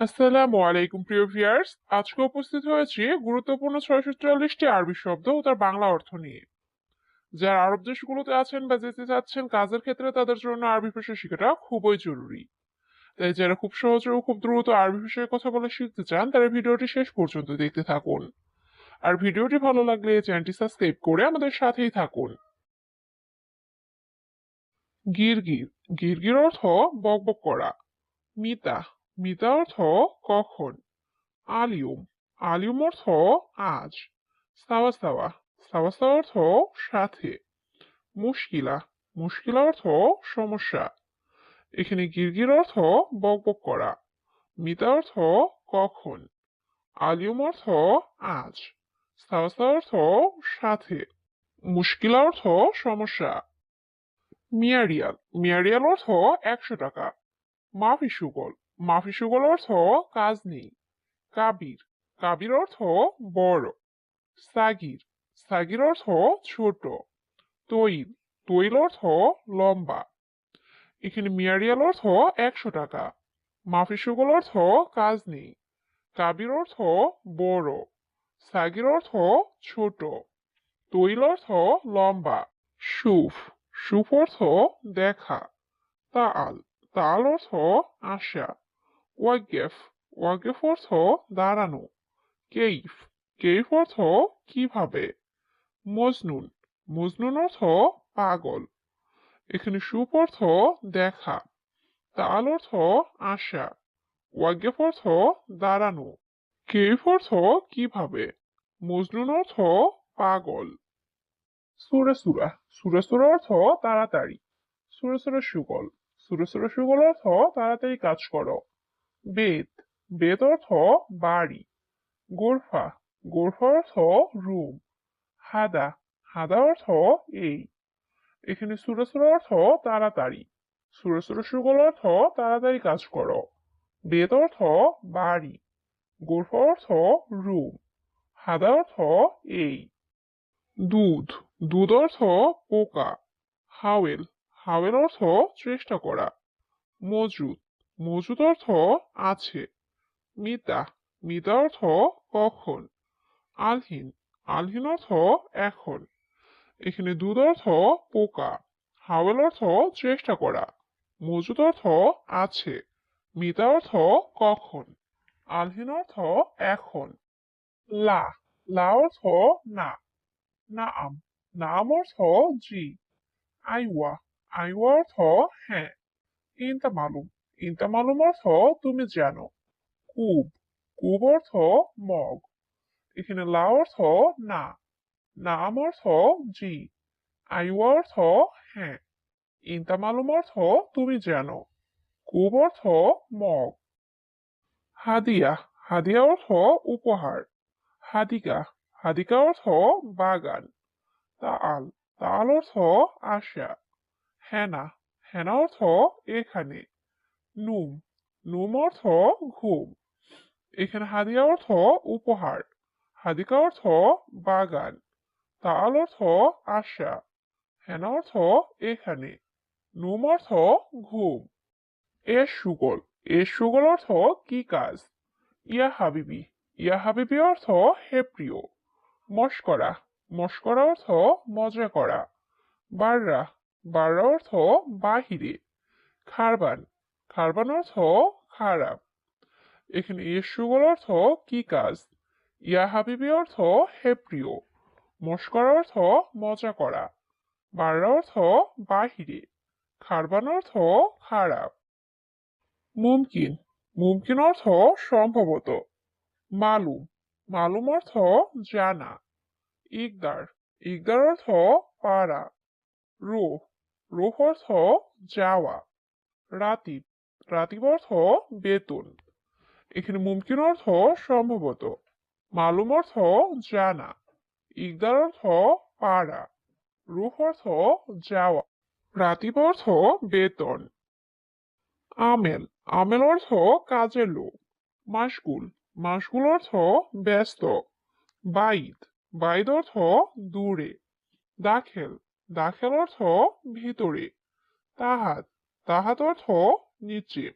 আসসালামু আলাইকুম, প্রিয় ভিউয়ার্স। আজকে উপস্থিত হয়েছি গুরুত্বপূর্ণ ছয়শো চুয়াল্লিশটি আরবি শব্দ ও তার বাংলা অর্থ নিয়ে। যারা আরব দেশগুলোতে আছেন বা যেতে চাচ্ছেন, কাজের ক্ষেত্রে তাদের জন্য আরবি ভাষা শেখাটা খুবই জরুরি। তাই যারা খুব সহজে ও খুব দ্রুত আরবি ভাষায় কথা বলে শিখতে চান, তারা ভিডিওটি শেষ পর্যন্ত দেখতে থাকুন। আর ভিডিওটি ভালো লাগলে চ্যানেলটি সাবস্ক্রাইব করে আমাদের সাথেই থাকুন। গিরগির। গিরগির অর্থ বকবক করা, মিতা। মিতা অর্থ কখন? আলিউম আলিউম অর্থ আজ। সাওয়া সাওয়া। সাওয়া সাওয়া অর্থ সাথে। মুশকিলা। মুশকিলা অর্থ সমস্যা। এখানে গিরগির অর্থ বকবক করা। মিতা অর্থ কখন? আলিউম অর্থ আজ। সাওয়া সাওয়া অর্থ সাথে। মুশকিলা অর্থ সমস্যা। মিয়ারিয়াল। মিয়ারিয়াল অর্থ একশো টাকা। মাফি সুগল মাফি সুগল অর্থ কাজ নেই। কাবির কাবির অর্থ বড়। সাগির সাগির অর্থ ছোট। তৈল তৈল অর্থ লম্বা। এখানে মিয়ারিয়াল অর্থ একশো টাকা। মাফি সুগল অর্থ কাজ নেই। কাবির অর্থ বড়। সাগির অর্থ ছোট। তৈল অর্থ লম্বা। সুফ সুফ অর্থ দেখা। তাল তাল অর্থ আশা। ওয়াগেফ ওয়াগেফ অর্থ দাঁড়ানো। কেইফ কেইফ অর্থ কীভাবে? মজনুন মজনুন অর্থ পাগল। এখানে সুপ অর্থ দেখা, তাল অর্থ আশা। ওয়াগেফ অর্থ দাঁড়ানো। কেইফ অর্থ কীভাবে? মজনুন অর্থ পাগল। সুরা সুরা অর্থ তাড়াতাড়ি। সুরা সুগল সুরা সুগল অর্থ তাড়াতাড়ি কাজ করো। বেদ। বেদ অর্থ বাড়ি। গোরফা। গোরফা অর্থ রুম। হাদা। হাদা অর্থ এই। এখানে সুরা সুরা অর্থ তাড়াতাড়ি। সুরা সুরা সুগল অর্থ তাড়াতাড়ি কাজ করো। বেদ অর্থ বাড়ি। গোরফা অর্থ রুম। হাদা অর্থ এই। দুধ। দুধ অর্থ পোকা। হাওয়েল। হাওয়েল অর্থ চেষ্টা করা। মজুদ মজুদ অর্থ আছে। মিতা মিতা অর্থ কখন? আলহীন আলহীন অর্থ এখন। এখানে দুধ অর্থ পোকা, হাওয়েল অর্থ চেষ্টা করা। মজুদ অর্থ আছে, মিতা অর্থ কখন? আলহীন অর্থ এখন। লা লা অর্থ না। নাম নাম অর্থ জি। আইওয়া আইওয়া অর্থ হ্যাঁ। ইনতা মালুম। ইনতা মালুম অর্থ তুমি জানো। কুব কুব অর্থ মগ। এখানে লা অর্থ না। নাম অর্থ জি। আইওয়া অর্থ হ্যাঁ। ইনতা মালুম অর্থ তুমি জানো। কুব অর্থ মগ। হাদিয়া হাদিয়া অর্থ উপহার। হাদিকা হাদিকা অর্থ বাগান। তাল তাল অর্থ আশা। হেনা হেনা অর্থ এখানে। নুম। নুম অর্থ ঘুম। এখানে হাদিয়া অর্থ উপহার। হাদিকা অর্থ বাগান। তাল অর্থ আশা। হেনা অর্থ এখানে। নুম অর্থ ঘুম। এ সুগল। এ সুগল অর্থ কি কাজ? ইয়া হাবিবি। ইয়া হাবিবি অর্থ হে প্রিয়। মস্করা। মস্করা অর্থ মজা করা। বাররা। বাররা অর্থ বাহিরে। খারবান। খারবান অর্থ খারাপ। এখানে ইয়েসুগল অর্থ কি কাজ? ইয়া হাবিবি অর্থ হে প্রিয় মস্করা অর্থ মজা করা। বাররা অর্থ বাহিরে। খারবান অর্থ খারাপ। মুমকিন। মুমকিন অর্থ সম্ভবত। মালুম। মালুম অর্থ জানা। ইকদার। ইকদার অর্থ পারা। রোহ। রোহ অর্থ যাওয়া। রাতিব। রাতিব অর্থ বেতন এখানে মুমকিন অর্থ সম্ভবত। মালুম অর্থ জানা। ইকদার অর্থ পাড়া। রুহ অর্থ যাওয়া। রাতিব অর্থ বেতন। আমেল। আমেল অর্থ কাজের লোক। মাসগুল মাসগুল অর্থ ব্যস্ত। বাইদ। বাইদ অর্থ দূরে। দাখেল। দাখেল অর্থ ভিতরে। তাহাত। তাহাত অর্থ নিচে।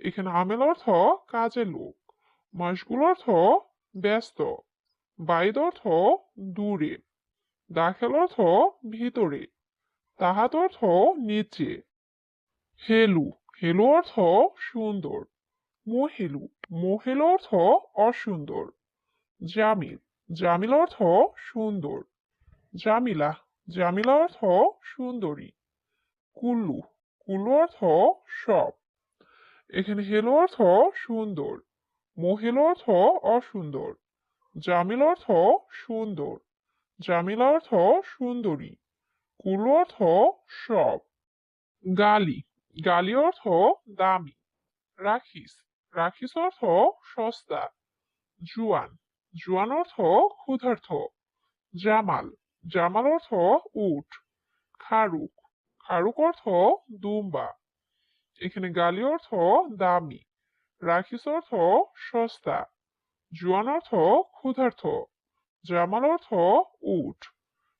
এখানে আমেল অর্থ কাজের লোক। মাসগুল অর্থ ব্যস্ত। বাইদ অর্থ দূরে। দাখেল অর্থ ভিতরে। তাহাত অর্থ নিচে। হেলু। হেলু অর্থ সুন্দর। মহেলু। মহেল অর্থ অসুন্দর। জামিল। জামিল অর্থ সুন্দর। জামিলা। জামিলা অর্থ সুন্দরী। কুল্লু। কুল্লু অর্থ সব। এখানে হেলো অর্থ সুন্দর, মহেল অর্থ অসুন্দর, জামিল অর্থ সুন্দর, জামিলা অর্থ সুন্দরী কুল্লু অর্থ সব। গালি গালি অর্থ দামি, রাখিস রাখিস অর্থ সস্তা, জুয়ান জুয়ান অর্থ ক্ষুধার্থ, জামাল জামাল অর্থ উট, খারুক খারুক অর্থ? দুম্বা। এখানে গালি অর্থ দামি। রাখিস অর্থ সস্তা। জুয়ান অর্থ ক্ষুধার্থ। জামাল অর্থ উট।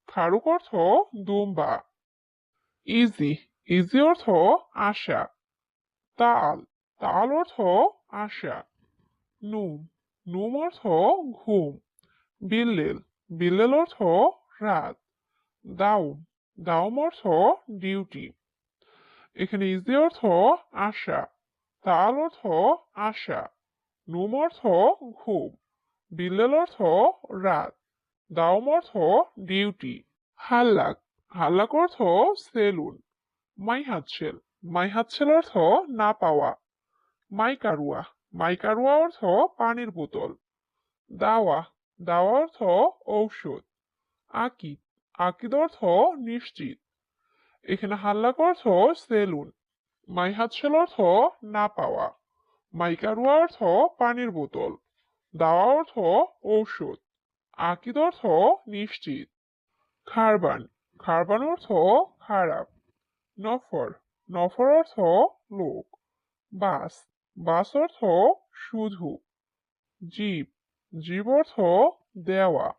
খারুক অর্থ দুম্বা। ইজি। ইজি অর্থ আশা। তাল। তাল অর্থ আশা। নুম নুম অর্থ ঘুম। বিল্লেল। বিল্লেল অর্থ রাত। দাউম দাউম অর্থ ডিউটি এখানে ইজি অর্থ আশা, তাল অর্থ আশা, নুম অর্থ ঘুম, বিল্লেল অর্থ রাত দাউম অর্থ ডিউটি হাল্লাক হাল্লাক অর্থ সেলুন, মাই হাতছেল মাই হাতছেল অর্থ না পাওয়া, মাই কারুয়া মাই কারুয়া অর্থ পানির বোতল, দাওয়া দাওয়া অর্থ ঔষধ আকিদ আকিদ অর্থ নিশ্চিত। এখানে হাল্লাক অর্থ সেলুন। মাই হাতছেল অর্থ না পাওয়া। মাইকারুয়া অর্থ পানির বোতল। দাওয়া অর্থ ঔষধ। আকিদ অর্থ নিশ্চিত। খারবান। খারবান অর্থ খারাপ। নফর। নফর অর্থ লোক। বাস। বাস অর্থ শুধু। জীব। জীব অর্থ দেওয়া।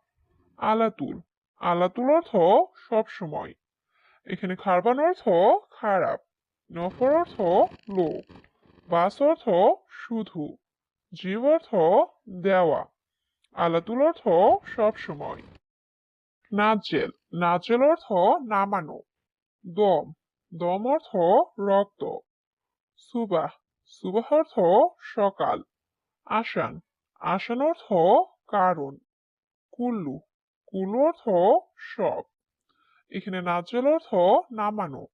আলাতুল। আলাতুল অর্থ সবসময় এখানে খারবান অর্থ খারাপ, নফর অর্থ লোক বাস অর্থ শুধু, জীব অর্থ দেওয়া আলাতুল অর্থ সবসময় নাজেল নাজেল অর্থ নামানো, দম দম অর্থ রক্ত, সুবাহ সুবাহ অর্থ সকাল, আসান আসান অর্থ কারণ, কুল্লু কুল্লু অর্থ সব। এখানে নাজেল অর্থ নামানো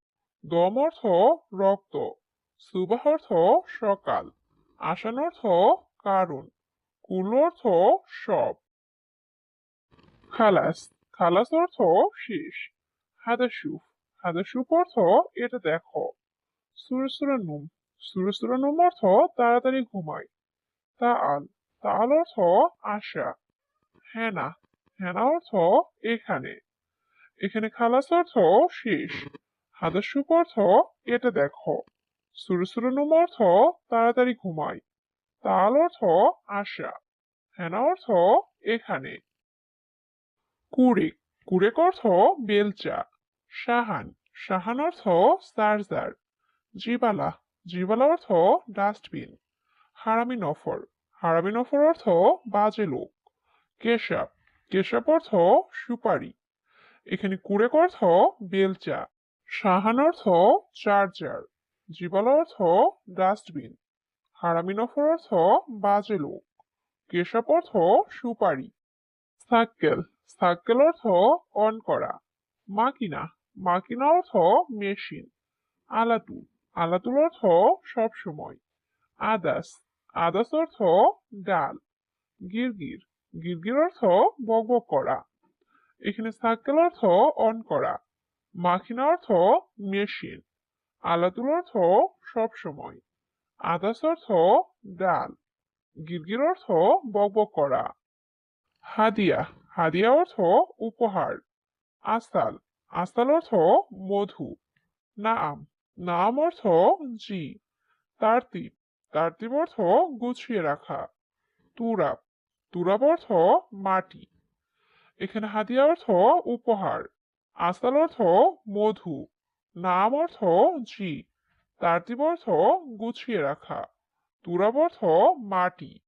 দম অর্থ রক্ত, সুবাহ অর্থ সকাল, আসান অর্থ কারণ কুল্লু অর্থ সব। খালাস খালাস অর্থ শেষ। হাদাসুফ হাদাসুফ অর্থ এটা দেখো। সুরসুরা নুম সুরসুরা নুম অর্থ তাড়াতাড়ি ঘুমায়। তা আল তাল অর্থ আশা। হেনা হেনা অর্থ এখানে। এখানে খালাস অর্থ শেষ। হাদাসুফ অর্থ এটা দেখো। সুরসুরা নুম অর্থ তাড়াতাড়ি ঘুমাই তাল অর্থ আশা হেনা অর্থ এখানে। কুড়েক কুড়েক অর্থ বেলচা। সাহান সাহান অর্থ চার্জার জিবালা। জিবালা অর্থ ডাস্টবিন। হারামি নফর। হারামি নফর অর্থ বাজে লোক। কেশাব। কেশাব অর্থ সুপারি। এখানে কুড়েক অর্থ, বেলচা। সাহান অর্থ, চার্জার। জিবালা অর্থ, ডাস্টবিন। হারামি অর্থ, বাজে লোক। কেশাব অর্থ, সুপারি। সাক্কেল। সাক্কেল অর্থ, অন করা। মাকিনা। মাকিনা অর্থ, মেশিন। আলাতুল। আলাতুল অর্থ, সবসময়। আদাস। আদাস অর্থ, ডাল। গিরগির। গিরগির অর্থ বকবক করা। এখানে সাক্কেল অর্থ অন করা। মাখিনা অর্থ মেশিন আলাতুল অর্থ সব সময়। আদাস অর্থ ডাল। গিরগির অর্থ বকবক করা। হাদিয়া। হাদিয়া অর্থ উপহার। আস্তাল। আস্তাল অর্থ মধু। নাম নাম অর্থ জি। তারতিব। তারতিব অর্থ গুছিয়ে রাখা। তুরাব। তুরাব অর্থ মাটি। এখানে হাদিয়া অর্থ উপহার। আস্তাল অর্থ মধু। নাম অর্থ জি। তারতিব অর্থ গুছিয়ে রাখা। তুরাব অর্থ মাটি।